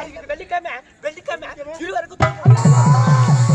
பாதிக்குது வெள்ளிக்கிழமை வெள்ளிக்கிழமை இருவருக்கும் தூக்கம்.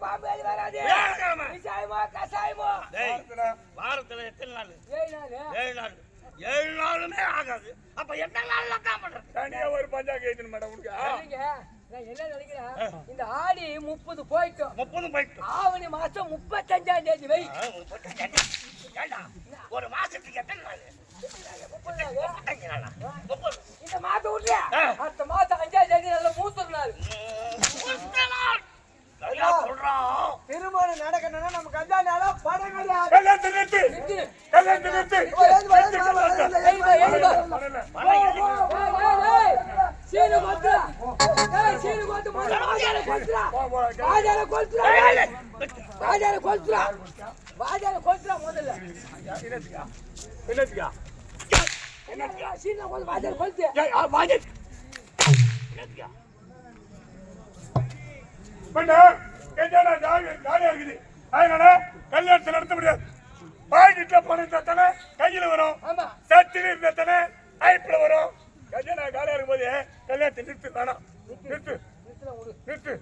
பாம்பு அது வராது. விசாயமா கசாயமோ. டேய், வாரத்துல எத்தனை நாள்? நாளு. ஏழு நாள். ஏழு நாளுமே ஆகாது. அப்ப எத்தனை நாள்ல தான் பண்றது? தனியா ஒரு பஞ்சாயத்து எழுதணும் மேடம் உனக்கு. நான் என்ன நினைக்கிறேன்? இந்த ஆடி முப்பது போயிட்டோம். முப்பது போயிட்டு ஆவணி மாசம் முப்பத்தஞ்சாம் தேதி வை. ஒரு மாசத்துக்கு எத்தனை நாள்? இந்த மாசம் விட்றியா? ஆ. அடுத்த மாசம் அஞ்சாம் தேதி நல்ல மூத்தர் நாள் முப்பது நாள் நல்லா சொல்றான் திருமணம் நடக்கணும்னா நமக்கு அஞ்சாம் நாளா படம் கிடையாது கல்யாணத்தை நிறுத்து கல்யாணத்தை நடத்த முடியாது பாக்கெட்ல பணம் இருந்தா தானே? கையில வரும். சட்டில இருந்தா தானே? ஐப்பில் வரும். கல்யாணம் காலியா இருக்கும்போது கல்யாணத்தை நிறுத்து வேணாம். நிறுத்து. நிறுத்து.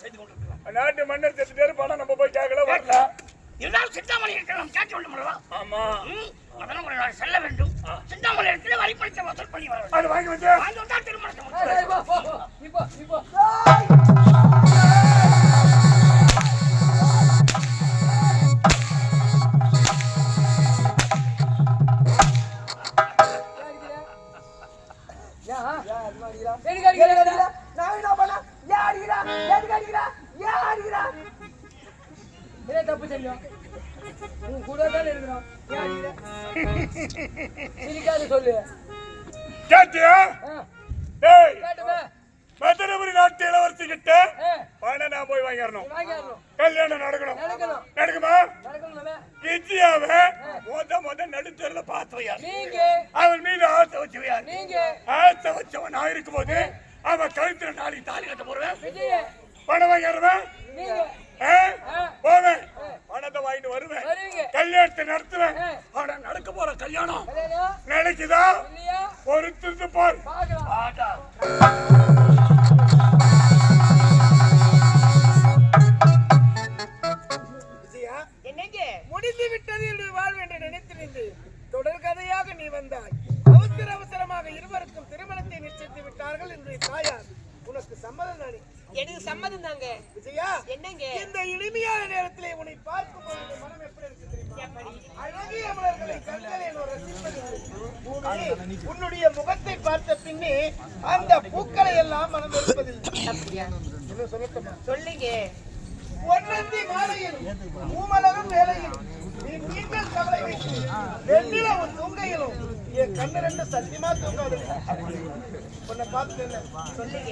செய்து கொண்டிருக்கிறார் நாட்டு மன்னர் செத்துட்டாரு பணம் நம்ம போய் கேட்கல வரல. இருந்தாலும் சிந்தாமணி இருக்க நாம் கேட்க வேண்டும் அல்லவா? ஆமா. ம், மதனபுரி நாடு செல்ல வேண்டும். சிந்தாமணி இடத்துல வரிப்பணத்தை வசூல் பண்ணி வர வாங்கி வச்சு? வாங்கி வந்தால் திருமணத்தை என்ன தப்பு செஞ்சோம்? உன் கூட தானே இருக்கிறோம். சிரிக்காத சொல்லு. கேட்டியா. மதுரபுரி நாட்டு இளவரசி கிட்ட பணம் நான் போய் வாங்கிடணும். கல்யாணம் நடக்கணும். நடக்கணும். நடக்குமா? விஜயாவை முத முத நடுத்தரில் நீங்க. அவன் மீது ஆசை வச்சு வையார் நீங்க. ஆசை வச்சவன் நான் இருக்கும்போது அவன் கழுத்துல நாளைக்கு தாலி கட்ட போடுவேன். பணம் வாங்கிடுவேன். விஜயா என்னங்க? இந்த இனிமையான நேரத்திலே உன்னை பார்க்கும் பொழுது மனம் எப்படி இருக்கு தெரியுமா? அழகிய மலர்களை கண்களை. பூவே, உன்னுடைய முகத்தை பார்த்த பின்னே அந்த பூக்களை எல்லாம் மனம் வெறுப்பதில்லை சொல்லுங்க. பொன்னந்தி மாலையிலும் பூமலரும் வேலையிலும் நீ நீங்கள் கவலை வைத்து வெண்ணிலவும் தூங்கையிலும் என் கண்ணு ரெண்டு சத்தியமா தூங்காது. உன்னை பார்த்து என்ன? சொல்லுங்க.